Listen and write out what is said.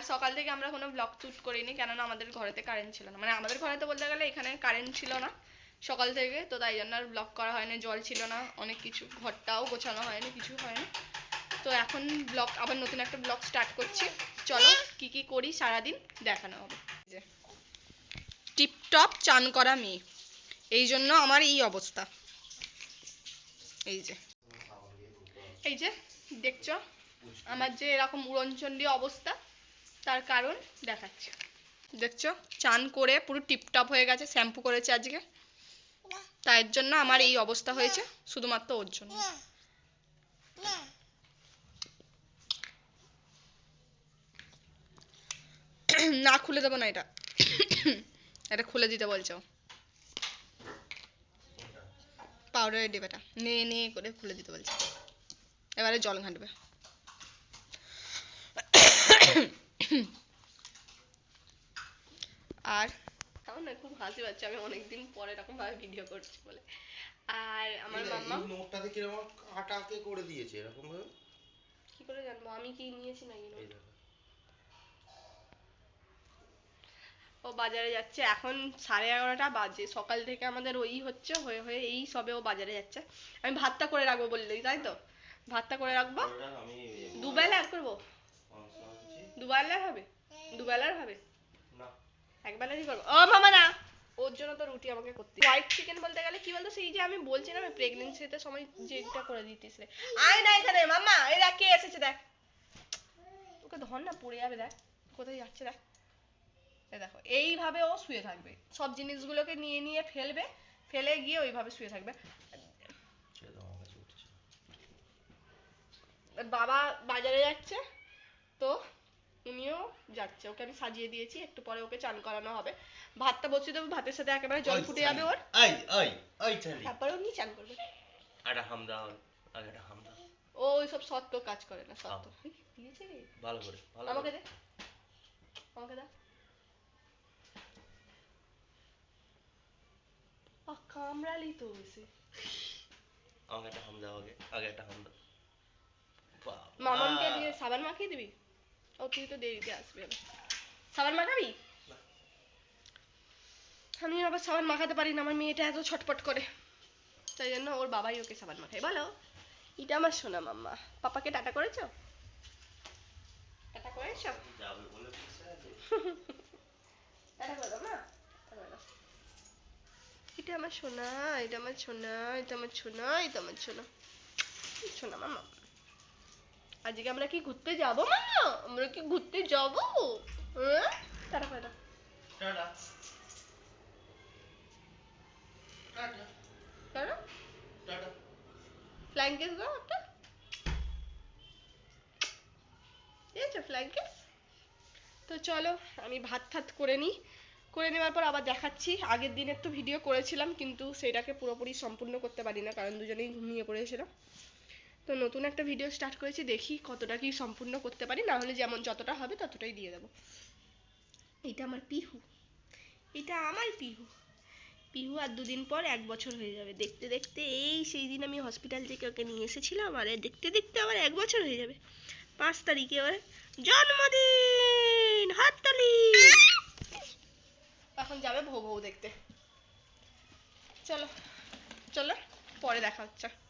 আর সকাল থেকে আমরা কোনো ব্লগ শ্যুট করিনি, কেননা আমাদের ঘরেতে কারেন্ট ছিল না। মানে আমাদের ঘরেতে বলতে গেলে এখানে কারেন্ট ছিল না সকাল থেকে, তো তাই জন্য আর ব্লগ করা হয়নি, জল ছিল না, অনেক কিছু, ঘরটাও গোছানো হয়নি, কিছু হয়নি। তো এখন ব্লগ আবার নতুন একটা ব্লগ স্টার্ট করছি। চলো কি কি করি সারাদিন, দেখানো হবে। টিপটপ চান করা মেয়ে, এই জন্য আমার এই অবস্থা। এই যে এই যে, দেখছ? আমার যে এরকম উড়নচণ্ডী অবস্থা তার কারণ দেখাচ্ছি। দেখছ? চান করে পুরো টিপটপ হয়ে গেছে, শ্যাম্পু করেছে আজকে। তাই জন্য আমার এই অবস্থা হয়েছে, শুধুমাত্র ওর জন্য। না খুলে দেবো না এটা। এটা খুলে দিতে বলছো। পাউডারের ডিবাটা নে নে করে খুলে দিতে বলছে। এবারে জল ঘাঁটবে আর আমার না খুব হাসি পাচ্ছে আমি অনেকদিন পরে এরকম ভাবে ভিডিও করছি বলে। আর আমার মাম্মা নোটটাতে কীরকম কাটাকে করে দিয়েছে এরকম ভাবে কি করে জানব? আমি কি নিয়েছি নাকি এই নোট? ও বাজারে যাচ্ছে এখন সাড়ে এগারোটা বাজে সকাল থেকে আমাদের ওই হচ্ছে হয়ে হয়ে এই সবে ও বাজারে যাচ্ছে। আমি ভাতটা করে রাখব বললেই তাই তো? ভাতটা করে রাখব? দুবেলা করব। দুবেলার হবে? দুবেলার হবে? একবেলারই করব। ও মামা না। ওর জন্য তো রুটি আমাকে করতে হোয়াইট চিকেন বলতে গেলে কি বলতো? সেই যে আমি বলছি না আমি প্রেগনেন্সিতে সময় যেটা করে দিতিস রে আয় না এখানে মামা এই দেখ কে এসেছে দেখ। ওকে ধর না পড়ে যাবে দেখ। কোথায় যাচ্ছে দেখ। এই দেখো এইভাবে ও শুয়ে থাকবে। সব জিনিসগুলোকে নিয়ে নিয়ে ফেলবে ফেলে গিয়ে ওইভাবে শুয়ে থাকবে। বাবা বাজারে যাচ্ছে। যাচ্ছে। ওকে আমি সাজিয়ে দিয়েছি একটু পরে ওকে চান করানো হবে। ভাতটা বসিয়ে দেবো ভাতের সাথে একেবারে জল ফুটে যাবে ওর। এই এই এই চালি তারপরে উনি চান করবে। একটা হাম দাও আগে একটা হাম দাও। ও ওইসব সত্য কাজ করে না সত্য দিয়েছে ভালো করে ভালো আমাকে দে। আমাকে দে। কামড়ালি তো এসে আমাকে একটা হাম দাও আগে আগে একটা হাম দাও। দিয়ে সাবান মাখিয়ে দিবি? ও তুই তো দেরিতে আসবি সাবান মাখাবি। আমি আবার সাবান মাখাতে পারি না আমার মেয়েটা এত ছটপট করে। তাই জন্য ওর বাবাই ওকে সাবান মাখায়। বলো এটা আমার সোনা মাম্মা। পাপাকে টাটা করেছ? টাটা করেছ। টাটা করে। এটা আমার সোনা এটা আমার সোনা এটা আমার সোনা এটা আমার সোনা। সোনা মামা আজকে আমরা কি ঘুরতে যাব মামা আমরা কি ঘুরতে যাব? হ্যাঁ? টাটা করে দাও tata. Tata. Tata? Tata. Flying kiss দাও একটা। দিয়েছ ফ্লাইং কিস তো চলো আমি ভাত ঠাত করে নিই। করে নেওয়ার পর আবার দেখাচ্ছি। আগের দিনের তো ভিডিও করেছিলাম কিন্তু সেটাকে পুরোপুরি সম্পূর্ণ করতে পারি না কারণ দুজনেই ঘুমিয়ে পড়েছিলাম। তো নতুন একটা ভিডিও স্টার্ট করেছি, দেখি কতটা কি সম্পূর্ণ করতে পারি। না হলে যেমন যতটা হবে ততটাই দিয়ে দেবো। এটা আমার পিহু। এটা আমার পিহু। পিহু আর দুদিন পর এক বছর হয়ে যাবে। দেখতে দেখতে এই সেই দিন আমি হসপিটাল থেকে ওকে নিয়ে এসেছিলাম আর দেখতে দেখতে আবার এক বছর হয়ে যাবে। পাঁচ তারিখে ওর জন্মদিন, হাততালি। এখন যাবে ভৌ ভৌ দেখতে। চলো চলো, পরে দেখা হচ্ছে।